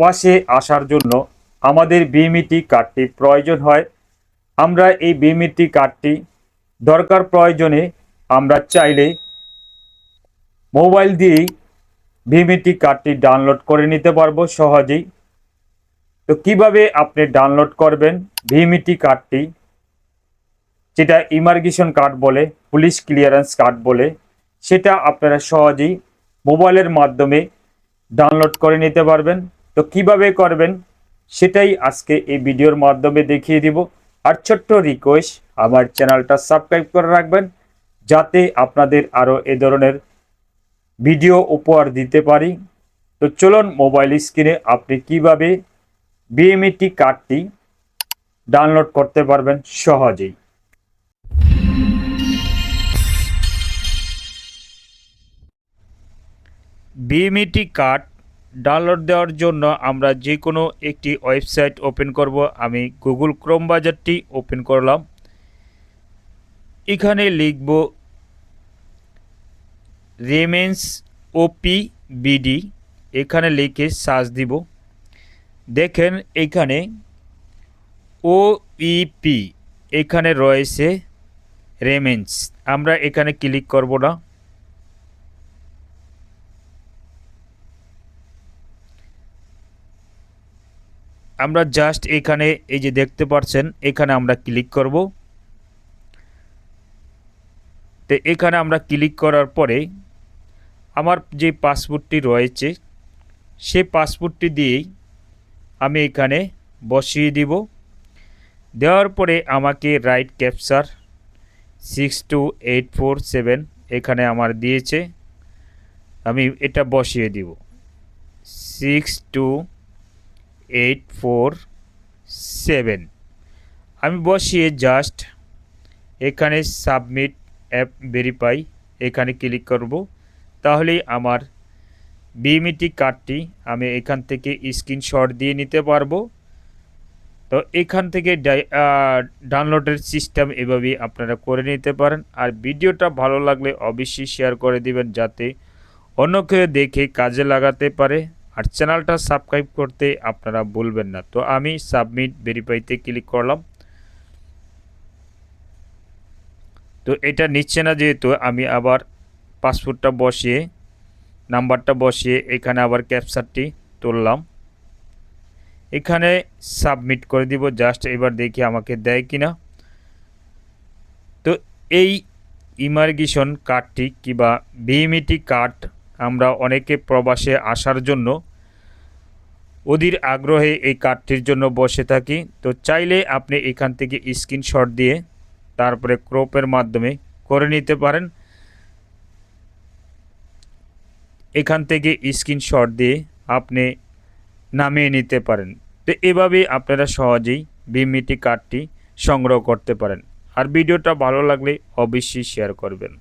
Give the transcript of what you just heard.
প্রবাসে আসার জন্য আমাদের বিএমইটি কার্ডটি প্রয়োজন হয়। আমরা এই বিএমইটি কার্ডটি দরকার প্রয়োজনে আমরা চাইলে মোবাইল দিয়েই ভিমিটি কার্ডটি ডাউনলোড করে নিতে পারব সহজেই। তো কীভাবে আপনি ডাউনলোড করবেন ভিমিটি কার্ডটি? যেটা ইমার্গেশন কার্ড বলে, পুলিশ ক্লিয়ারেন্স কার্ড বলে, সেটা আপনারা সহজেই মোবাইলের মাধ্যমে ডাউনলোড করে নিতে পারবেন। তো কীভাবে করবেন সেটাই আজকে এই ভিডিওর মাধ্যমে দেখিয়ে দিব। আর ছোট্ট রিকোয়েস্ট আমার চ্যানেলটা সাবস্ক্রাইব করে রাখবেন যাতে আপনাদের আরও এ ধরনের ভিডিও উপহার দিতে পারি। তো চলুন মোবাইল স্ক্রিনে আপনি কীভাবে বিএমইটি কার্ডটি ডাউনলোড করতে পারবেন সহজেই। বিএমইটি কার্ড ডাউনলোড দেওয়ার জন্য আমরা যে কোনো একটি ওয়েবসাইট ওপেন করব। আমি গুগল ক্রোম বাজারটি ওপেন করলাম। এখানে লিখব রেমেন্স ওপি বিডি এখানে লিখে সার্চ দিব। দেখেন এখানে ও ইপি এখানে রয়েছে রেমেন্স আমরা এখানে ক্লিক করব না। আমরা জাস্ট এখানে এই যে দেখতে পাচ্ছেন এখানে আমরা ক্লিক করব। তো এখানে আমরা ক্লিক করার পরে আমার যে পাসপোর্টটি রয়েছে সে পাসপোর্টটি দিয়েই আমি এখানে বসিয়ে দিব। দেওয়ার পরে আমাকে right captcha six two eight four seven এখানে আমার দিয়েছে। আমি এটা বসিয়ে দিব। Six two eight four seven আমি বসিয়ে জাস্ট এখানে সাবমিট অ্যাপ ভেরিফাই এখানে ক্লিক করব। তাহলেই আমার বিএমইটি কার্ডটি আমি এখান থেকে স্ক্রিনশট দিয়ে নিতে পারব। তো এখান থেকে ডাউনলোডের সিস্টেম এভাবেই আপনারা করে নিতে পারেন। আর ভিডিওটা ভালো লাগলে অবশ্যই শেয়ার করে দিবেন যাতে অন্য কেউ দেখে কাজে লাগাতে পারে। আর চ্যানেলটা সাবস্ক্রাইব করতে আপনারা ভুলবেন না। তো আমি সাবমিট ভেরিফাইতে ক্লিক করলাম। তো এটা নিচ্ছে না যেহেতু আমি আবার পাসপোর্টটা বসিয়ে নাম্বারটা বসিয়ে এখানে আবার ক্যাপচারটি তুললাম। এখানে সাবমিট করে দিব জাস্ট এবার দেখি আমাকে দেয় কিনা। তো এই ইমার্গেশন কার্ডটি কিংবা বিএমইটি কার্ড আমরা অনেকে প্রবাসে আসার জন্য অধীর আগ্রহে এই কার্ডটির জন্য বসে থাকি। তো চাইলে আপনি এখান থেকে স্ক্রিনশট দিয়ে তারপরে ক্রোপের মাধ্যমে করে নিতে পারেন। এখান থেকে স্ক্রিনশট দিয়ে আপনি নামিয়ে নিতে পারেন। তো এভাবে আপনারা সহজেই বিমিটি কার্ডটি সংগ্রহ করতে পারেন। আর ভিডিওটা ভালো লাগলে অবশ্যই শেয়ার করবেন।